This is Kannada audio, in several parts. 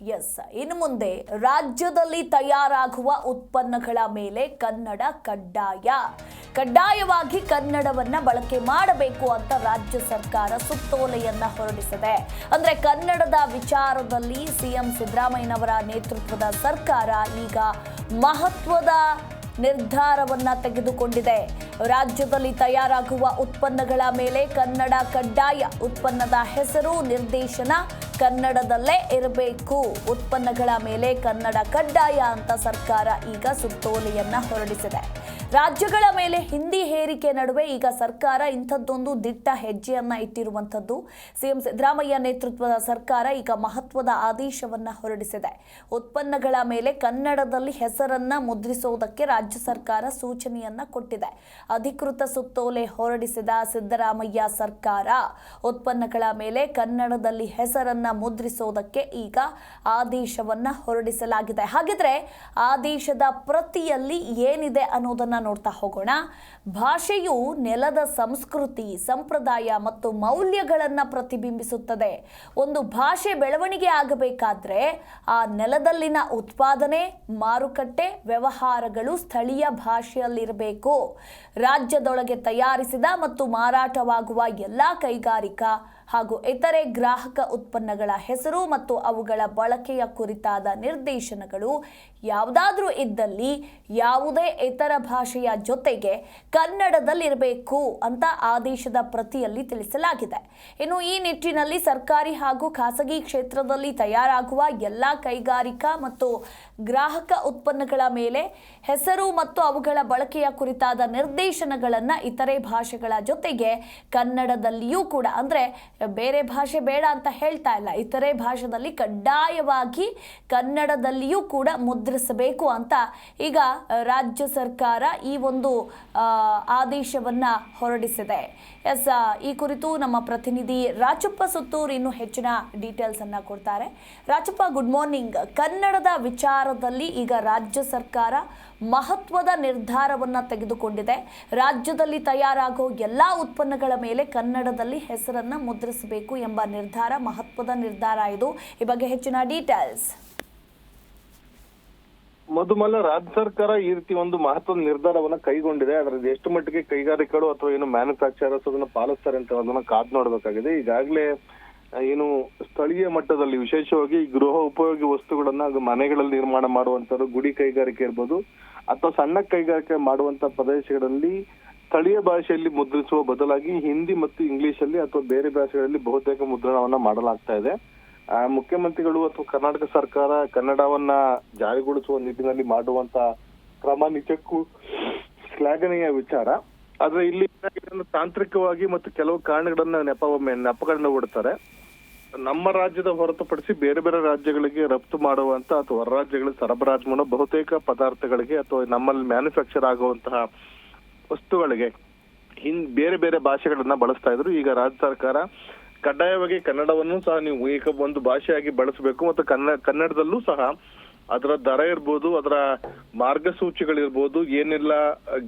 ಎಸ್ ಇನ್ನು ಮುಂದೆ ರಾಜ್ಯದಲ್ಲಿ ತಯಾರಾಗುವ ಉತ್ಪನ್ನಗಳ ಮೇಲೆ ಕನ್ನಡ ಕಡ್ಡಾಯ. ಕಡ್ಡಾಯವಾಗಿ ಕನ್ನಡವನ್ನ ಬಳಕೆ ಮಾಡಬೇಕು ಅಂತ ರಾಜ್ಯ ಸರ್ಕಾರ ಸುತ್ತೋಲೆಯನ್ನ ಹೊರಡಿಸಿದೆ. ಅಂದ್ರೆ ಕನ್ನಡದ ವಿಚಾರದಲ್ಲಿ ಸಿಎಂ ಸಿದ್ದರಾಮಯ್ಯನವರ ನೇತೃತ್ವದ ಸರ್ಕಾರ ಈಗ ಮಹತ್ವದ ನಿರ್ಧಾರವನ್ನ ತೆಗೆದುಕೊಂಡಿದೆ. ರಾಜ್ಯದಲ್ಲಿ ತಯಾರಾಗುವ ಉತ್ಪನ್ನಗಳ ಮೇಲೆ ಕನ್ನಡ ಕಡ್ಡಾಯ ಉತ್ಪನ್ನದ ಹೆಸರು, ನಿರ್ದೇಶನ ಕನ್ನಡದಲ್ಲೇ ಇರಬೇಕು. ಉತ್ಪನ್ನಗಳ ಮೇಲೆ ಕನ್ನಡ ಕಡ್ಡಾಯ ಅಂತ ಸರ್ಕಾರ ಈಗ ಸುತ್ತೋಲೆಯನ್ನ ಹೊರಡಿಸಿದೆ. ರಾಜ್ಯಗಳ ಮೇಲೆ ಹಿಂದಿ ಹೇರಿಕೆ ನಡುವೆ ಈಗ ಸರ್ಕಾರ ಇಂಥದ್ದೊಂದು ದಿಟ್ಟ ಹೆಜ್ಜೆಯನ್ನ ಇಟ್ಟಿರುವಂಥದ್ದು. ಸಿಎಂ ಸಿದ್ದರಾಮಯ್ಯ ನೇತೃತ್ವದ ಸರ್ಕಾರ ಈಗ ಮಹತ್ವದ ಆದೇಶವನ್ನ ಹೊರಡಿಸಿದೆ. ಉತ್ಪನ್ನಗಳ ಮೇಲೆ ಕನ್ನಡದಲ್ಲಿ ಹೆಸರನ್ನ ಮುದ್ರಿಸುವುದಕ್ಕೆ ರಾಜ್ಯ ಸರ್ಕಾರ ಸೂಚನೆಯನ್ನ ಕೊಟ್ಟಿದೆ. ಅಧಿಕೃತ ಸುತ್ತೋಲೆ ಹೊರಡಿಸಿದ ಸಿದ್ದರಾಮಯ್ಯ ಸರ್ಕಾರ ಉತ್ಪನ್ನಗಳ ಮೇಲೆ ಕನ್ನಡದಲ್ಲಿ ಹೆಸರನ್ನ ಮುದ್ರಿಸುವುದಕ್ಕೆ ಈಗ ಆದೇಶವನ್ನ ಹೊರಡಿಸಲಾಗಿದೆ. ಹಾಗಿದ್ರೆ ಆದೇಶದ ಪ್ರತಿಯಲ್ಲಿ ಏನಿದೆ ಅನ್ನೋದನ್ನ ನೋಡ್ತಾ ಹೋಗೋಣ. ಭಾಷೆಯು ನೆಲದ ಸಂಸ್ಕೃತಿ, ಸಂಪ್ರದಾಯ ಮತ್ತು ಮೌಲ್ಯಗಳನ್ನು ಪ್ರತಿಬಿಂಬಿಸುತ್ತದೆ. ಒಂದು ಭಾಷೆ ಬೆಳವಣಿಗೆ ಆಗಬೇಕಾದ್ರೆ ಆ ನೆಲದಲ್ಲಿನ ಉತ್ಪಾದನೆ, ಮಾರುಕಟ್ಟೆ, ವ್ಯವಹಾರಗಳು ಸ್ಥಳೀಯ ಭಾಷೆಯಲ್ಲಿರಬೇಕು. ರಾಜ್ಯದೊಳಗೆ ತಯಾರಿಸಿದ ಮತ್ತು ಮಾರಾಟವಾಗುವ ಎಲ್ಲ ಕೈಗಾರಿಕಾ ಹಾಗೂ ಇತರೆ ಗ್ರಾಹಕ ಉತ್ಪನ್ನಗಳ ಹೆಸರು ಮತ್ತು ಅವುಗಳ ಬಳಕೆಯ ಕುರಿತಾದ ನಿರ್ದೇಶನಗಳು ಯಾವುದಾದ್ರೂ ಇದ್ದಲ್ಲಿ ಯಾವುದೇ ಇತರ ಭಾಷೆಯ ಜೊತೆಗೆ ಕನ್ನಡದಲ್ಲಿರಬೇಕು ಅಂತ ಆದೇಶದ ಪ್ರತಿಯಲ್ಲಿ ತಿಳಿಸಲಾಗಿದೆ. ಇನ್ನು ಈ ನಿಟ್ಟಿನಲ್ಲಿ ಸರ್ಕಾರಿ ಹಾಗೂ ಖಾಸಗಿ ಕ್ಷೇತ್ರದಲ್ಲಿ ತಯಾರಾಗುವ ಎಲ್ಲ ಕೈಗಾರಿಕಾ ಮತ್ತು ಗ್ರಾಹಕ ಉತ್ಪನ್ನಗಳ ಮೇಲೆ ಹೆಸರು ಮತ್ತು ಅವುಗಳ ಬಳಕೆಯ ಕುರಿತಾದ ನಿರ್ದೇಶನಗಳನ್ನು ಇತರೆ ಭಾಷೆಗಳ ಜೊತೆಗೆ ಕನ್ನಡದಲ್ಲಿಯೂ ಕೂಡ, ಅಂದರೆ ಬೇರೆ ಭಾಷೆ ಬೇಡ ಅಂತ ಹೇಳ್ತಾ ಇಲ್ಲ. ಇತರೆ ಭಾಷೆದಲ್ಲಿ ಕಡ್ಡಾಯವಾಗಿ ಕನ್ನಡದಲ್ಲಿಯೂ ಕೂಡ ಮುದ್ರಿಸಬೇಕು ಅಂತ ಈಗ ರಾಜ್ಯ ಸರ್ಕಾರ ಈ ಒಂದು ಆದೇಶವನ್ನು ಹೊರಡಿಸಿದೆ. ಎಸ್ ಈ ಕುರಿತು ನಮ್ಮ ಪ್ರತಿನಿಧಿ ರಾಚಪ್ಪ ಸುತ್ತೂರು ಇನ್ನು ಹೆಚ್ಚಿನ ಡೀಟೇಲ್ಸ್ ಅನ್ನ ಕೊಡ್ತಾರೆ. Rachappa good morning. ಕನ್ನಡದ ವಿಚಾರದಲ್ಲಿ ಈಗ ರಾಜ್ಯ ಸರ್ಕಾರ ಮಹತ್ವದ ನಿರ್ಧಾರವನ್ನ ತೆಗೆದುಕೊಂಡಿದೆ. ರಾಜ್ಯದಲ್ಲಿ ತಯಾರಾಗೋ ಎಲ್ಲಾ ಉತ್ಪನ್ನಗಳ ಮೇಲೆ ಕನ್ನಡದಲ್ಲಿ ಹೆಸರನ್ನ ಮುದ್ರಿಸಬೇಕು ಎಂಬ ನಿರ್ಧಾರ ಮಹತ್ವದ ನಿರ್ಧಾರ ಇದು. ಈ ಬಗ್ಗೆ ಹೆಚ್ಚಿನ ಡೀಟೇಲ್ಸ್ ಮಧುಮಲ್ಲ, ರಾಜ್ಯ ಸರ್ಕಾರ ಈ ರೀತಿ ಒಂದು ಮಹತ್ವದ ನಿರ್ಧಾರವನ್ನ ಕೈಗೊಂಡಿದೆ. ಅದರಲ್ಲಿ ಎಷ್ಟು ಮಟ್ಟಿಗೆ ಕೈಗಾರಿಕೆಗಳು ಅಥವಾ ಏನು ಮ್ಯಾನುಫ್ಯಾಕ್ಚರರ್ಸ್ ಅದನ್ನ ಪಾಲಿಸ್ತಾರೆ ಅಂತ ಅದನ್ನ ಕಾದ್ ನೋಡ್ಬೇಕಾಗಿದೆ. ಈಗಾಗಲೇ ಏನು ಸ್ಥಳೀಯ ಮಟ್ಟದಲ್ಲಿ ವಿಶೇಷವಾಗಿ ಗೃಹ ಉಪಯೋಗಿ ವಸ್ತುಗಳನ್ನ ಮನೆಗಳಲ್ಲಿ ನಿರ್ಮಾಣ ಮಾಡುವಂತದ್ದು ಗುಡಿ ಕೈಗಾರಿಕೆ ಇರ್ಬೋದು, ಅಥವಾ ಸಣ್ಣ ಕೈಗಾರಿಕೆ ಮಾಡುವಂತ ಪ್ರದೇಶಗಳಲ್ಲಿ ಸ್ಥಳೀಯ ಭಾಷೆಯಲ್ಲಿ ಮುದ್ರಿಸುವ ಬದಲಾಗಿ ಹಿಂದಿ ಮತ್ತು ಇಂಗ್ಲಿಷ್ ಅಲ್ಲಿ ಅಥವಾ ಬೇರೆ ಭಾಷೆಗಳಲ್ಲಿ ಬಹುತೇಕ ಮುದ್ರಣವನ್ನ ಮಾಡಲಾಗ್ತಾ ಇದೆ. ಮುಖ್ಯಮಂತ್ರಿಗಳು ಅಥವಾ ಕರ್ನಾಟಕ ಸರ್ಕಾರ ಕನ್ನಡವನ್ನ ಜಾರಿಗೊಳಿಸುವ ನಿಟ್ಟಿನಲ್ಲಿ ಮಾಡುವಂತ ಕ್ರಮ ನಿಜಕ್ಕೂ ಶ್ಲಾಘನೀಯ ವಿಚಾರ. ಆದ್ರೆ ಇಲ್ಲಿ ತಾಂತ್ರಿಕವಾಗಿ ಮತ್ತು ಕೆಲವು ಕಾರಣಗಳನ್ನ ನೆಪ, ನೆಪಗಳನ್ನ ಬಿಡ್ತಾರೆ ನಮ್ಮ ರಾಜ್ಯದ ಹೊರತುಪಡಿಸಿ ಬೇರೆ ಬೇರೆ ರಾಜ್ಯಗಳಿಗೆ ರಫ್ತು ಮಾಡುವಂತ ಅಥವಾ ಹೊರ ರಾಜ್ಯಗಳಿಗೆ ಸರಬರಾಜು ಮಾಡೋ ಬಹುತೇಕ ಪದಾರ್ಥಗಳಿಗೆ ಅಥವಾ ನಮ್ಮಲ್ಲಿ ಮ್ಯಾನುಫ್ಯಾಕ್ಚರ್ ಆಗುವಂತಹ ವಸ್ತುಗಳಿಗೆ. ಹಿಂದ್ ಬೇರೆ ಬೇರೆ ಭಾಷೆಗಳನ್ನ ಬಳಸ್ತಾ ಇದ್ರು. ಈಗ ರಾಜ್ಯ ಸರ್ಕಾರ ಕಡ್ಡಾಯವಾಗಿ ಕನ್ನಡವನ್ನು ಸಹ ನೀವು ಈಗ ಒಂದು ಭಾಷೆಯಾಗಿ ಬಳಸಬೇಕು ಮತ್ತು ಕನ್ನಡ ಕನ್ನಡದಲ್ಲೂ ಸಹ ಅದರ ದರ ಇರ್ಬೋದು, ಅದರ ಮಾರ್ಗಸೂಚಿಗಳಿರ್ಬೋದು, ಏನೆಲ್ಲ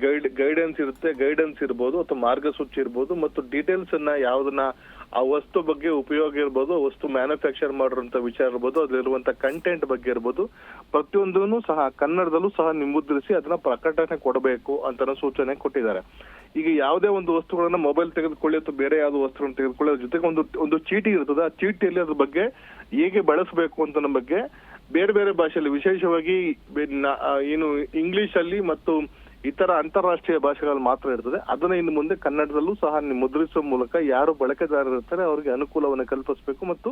ಗೈಡ್, ಗೈಡೆನ್ಸ್ ಇರುತ್ತೆ, ಗೈಡೆನ್ಸ್ ಇರ್ಬೋದು ಅಥವಾ ಮಾರ್ಗಸೂಚಿ ಇರ್ಬೋದು ಮತ್ತು ಡೀಟೇಲ್ಸ್ ಅನ್ನ ಯಾವ್ದನ್ನ ಆ ವಸ್ತು ಬಗ್ಗೆ ಉಪಯೋಗ ಇರ್ಬೋದು, ವಸ್ತು ಮ್ಯಾನುಫ್ಯಾಕ್ಚರ್ ಮಾಡಿರುವಂತ ವಿಚಾರ ಇರ್ಬೋದು, ಅದ್ರಲ್ಲಿರುವಂತ ಕಂಟೆಂಟ್ ಬಗ್ಗೆ ಇರ್ಬೋದು. ಪ್ರತಿಯೊಂದೂ ಸಹ ಕನ್ನಡದಲ್ಲೂ ಸಹ ನಿಮುದ್ರಿಸಿ ಅದನ್ನ ಪ್ರಕಟಣೆ ಕೊಡಬೇಕು ಅಂತ ಸೂಚನೆ ಕೊಟ್ಟಿದ್ದಾರೆ. ಈಗ ಯಾವುದೇ ಒಂದು ವಸ್ತುಗಳನ್ನ ಮೊಬೈಲ್ ತೆಗೆದುಕೊಳ್ಳಿ ಅಥವಾ ಬೇರೆ ಯಾವ್ದು ವಸ್ತುಗಳನ್ನ ತೆಗೆದುಕೊಳ್ಳಿ, ಅದ್ರ ಜೊತೆಗೆ ಒಂದು ಒಂದು ಚೀಟಿ ಇರ್ತದೆ. ಆ ಚೀಟಿಯಲ್ಲಿ ಅದ್ರ ಬಗ್ಗೆ ಹೇಗೆ ಬಳಸಬೇಕು ಅಂತ ಬಗ್ಗೆ ಬೇರೆ ಬೇರೆ ಭಾಷೆಯಲ್ಲಿ ವಿಶೇಷವಾಗಿ ಏನು ಇಂಗ್ಲಿಷ್ ಅಲ್ಲಿ ಮತ್ತು ಇತರ ಅಂತಾರಾಷ್ಟ್ರೀಯ ಭಾಷೆಗಳಲ್ಲಿ ಮಾತ್ರ ಇರ್ತದೆ. ಅದನ್ನ ಇನ್ನು ಮುಂದೆ ಕನ್ನಡದಲ್ಲೂ ಸಹ ಮುದ್ರಿಸುವ ಮೂಲಕ ಯಾರು ಬಳಕೆದಾರರು ಇರ್ತಾರೆ, ಅವರಿಗೆ ಅನುಕೂಲವನ್ನು ಕಲ್ಪಿಸಬೇಕು ಮತ್ತು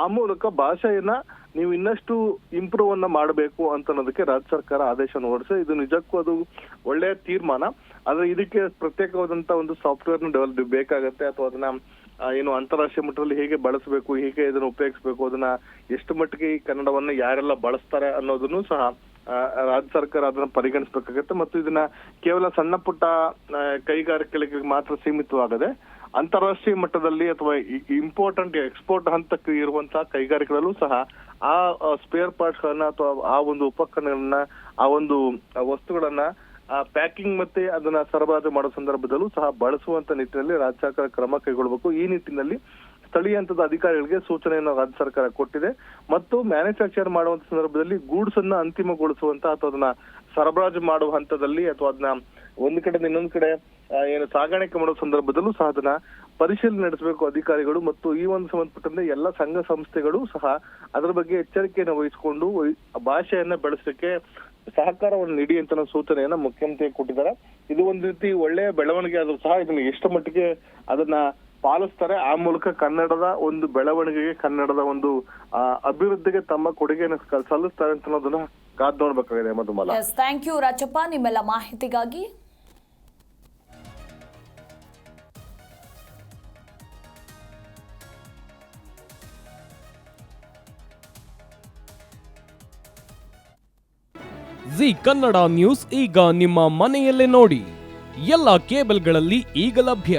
ಆ ಮೂಲಕ ಭಾಷೆಯನ್ನ ನೀವು ಇನ್ನಷ್ಟು ಇಂಪ್ರೂವ್ ಅನ್ನ ಮಾಡಬೇಕು ಅಂತ ಅನ್ನೋದಕ್ಕೆ ರಾಜ್ಯ ಸರ್ಕಾರ ಆದೇಶವನ್ನು ಹೊರಡಿಸಿದೆ. ಇದು ನಿಜಕ್ಕೂ ಅದು ಒಳ್ಳೆಯ ತೀರ್ಮಾನ. ಆದ್ರೆ ಇದಕ್ಕೆ ಪ್ರತ್ಯೇಕವಾದಂತ ಒಂದು ಸಾಫ್ಟ್ವೇರ್ ಡೆವಲಪ್ ಬೇಕಾಗತ್ತೆ ಅಥವಾ ಅದನ್ನ ಏನು ಅಂತಾರಾಷ್ಟ್ರೀಯ ಮಟ್ಟದಲ್ಲಿ ಹೇಗೆ ಬಳಸಬೇಕು, ಹೇಗೆ ಇದನ್ನ ಉಪಯೋಗಿಸಬೇಕು, ಅದನ್ನ ಎಷ್ಟು ಮಟ್ಟಿಗೆ ಈ ಕನ್ನಡವನ್ನ ಯಾರೆಲ್ಲ ಬಳಸ್ತಾರೆ ಅನ್ನೋದನ್ನು ಸಹ ರಾಜ್ಯ ಸರ್ಕಾರ ಅದನ್ನ ಪರಿಗಣಿಸಬೇಕಾಗತ್ತೆ ಮತ್ತು ಇದನ್ನ ಕೇವಲ ಸಣ್ಣ ಪುಟ್ಟ ಕೈಗಾರಿಕೆಗಳಿಗೆ ಮಾತ್ರ ಸೀಮಿತವಾಗದೆ ಅಂತಾರಾಷ್ಟ್ರೀಯ ಮಟ್ಟದಲ್ಲಿ ಅಥವಾ ಇಂಪಾರ್ಟೆಂಟ್ ಎಕ್ಸ್ಪೋರ್ಟ್ ಹಂತಕ್ಕೆ ಇರುವಂತಹ ಕೈಗಾರಿಕೆಗಳಲ್ಲೂ ಸಹ ಆ ಸ್ಪೇರ್ ಪಾರ್ಟ್ಸ್ ಗಳನ್ನ ಅಥವಾ ಆ ಒಂದು ಉಪಕರಣಗಳನ್ನ, ಆ ಒಂದು ವಸ್ತುಗಳನ್ನ ಪ್ಯಾಕಿಂಗ್ ಮತ್ತೆ ಅದನ್ನ ಸರಬರಾಜು ಮಾಡೋ ಸಂದರ್ಭದಲ್ಲೂ ಸಹ ಬಳಸುವಂತ ನಿಟ್ಟಿನಲ್ಲಿ ರಾಜ್ಯ ಸರ್ಕಾರ ಕ್ರಮ ಕೈಗೊಳ್ಳಬೇಕು ಈ ನಿಟ್ಟಿನಲ್ಲಿ ಸ್ಥಳೀಯ ಹಂತದ ಅಧಿಕಾರಿಗಳಿಗೆ ಸೂಚನೆಯನ್ನು ರಾಜ್ಯ ಸರ್ಕಾರ ಕೊಟ್ಟಿದೆ ಮತ್ತು ಮ್ಯಾನುಫ್ಯಾಕ್ಚರ್ ಮಾಡುವಂತ ಸಂದರ್ಭದಲ್ಲಿ ಗೂಡ್ಸ್ ಅನ್ನ ಅಂತಿಮಗೊಳಿಸುವಂತ ಅಥವಾ ಅದನ್ನ ಸರಬರಾಜು ಮಾಡುವ ಹಂತದಲ್ಲಿ ಅಥವಾ ಅದನ್ನ ಒಂದು ಕಡೆ ಇನ್ನೊಂದು ಕಡೆ ಏನು ಸಾಗಾಣಿಕೆ ಮಾಡುವ ಸಂದರ್ಭದಲ್ಲೂ ಸಹ ಅದನ್ನ ಪರಿಶೀಲನೆ ನಡೆಸಬೇಕು ಅಧಿಕಾರಿಗಳು ಮತ್ತು ಈ ಒಂದು ಸಂಬಂಧಪಟ್ಟಂತೆ ಎಲ್ಲ ಸಂಘ ಸಂಸ್ಥೆಗಳು ಸಹ ಅದರ ಬಗ್ಗೆ ಎಚ್ಚರಿಕೆಯನ್ನು ವಹಿಸಿಕೊಂಡು ವಹಿ- ಭಾಷೆಯನ್ನ ಬೆಳೆಸಲಿಕ್ಕೆ ಸಹಕಾರವನ್ನು ನೀಡಿ ಅಂತ ಸೂಚನೆಯನ್ನ ಮುಖ್ಯಮಂತ್ರಿ ಕೊಟ್ಟಿದ್ದಾರೆ. ಇದು ಒಂದು ರೀತಿ ಒಳ್ಳೆಯ ಬೆಳವಣಿಗೆ ಆದರೂ ಸಹ ಇದನ್ನ ಎಷ್ಟು ಮಟ್ಟಿಗೆ ಅದನ್ನ ಪಾಲಿಸ್ತಾರೆ. ಆ ಮೂಲಕ ಕನ್ನಡದ ಒಂದು ಬೆಳವಣಿಗೆಗೆ ಕನ್ನಡದ ಒಂದು ಅಭಿವೃದ್ಧಿಗೆ ತಮ್ಮ ಕೊಡುಗೆಯನ್ನು ಸಲ್ಲಿಸ್ತಾರೆ ಅಂತ ಅನ್ನೋದನ್ನ ಕಾದ್ ನೋಡ್ಬೇಕಾಗಿದೆ ಮಧುಮಲ ಎಸ್ ಥ್ಯಾಂಕ್ ಯು ರಾಜಪ್ಪ. ನಿಮ್ಮೆಲ್ಲ ಮಾಹಿತಿಗಾಗಿ. ಜಿ ಕನ್ನಡ ನ್ಯೂಸ್ ಈಗ ನಿಮ್ಮ ಮನೆಯಲ್ಲೇ ನೋಡಿ. ಎಲ್ಲ ಕೇಬಲ್ಗಳಲ್ಲಿ ಈಗ ಲಭ್ಯ.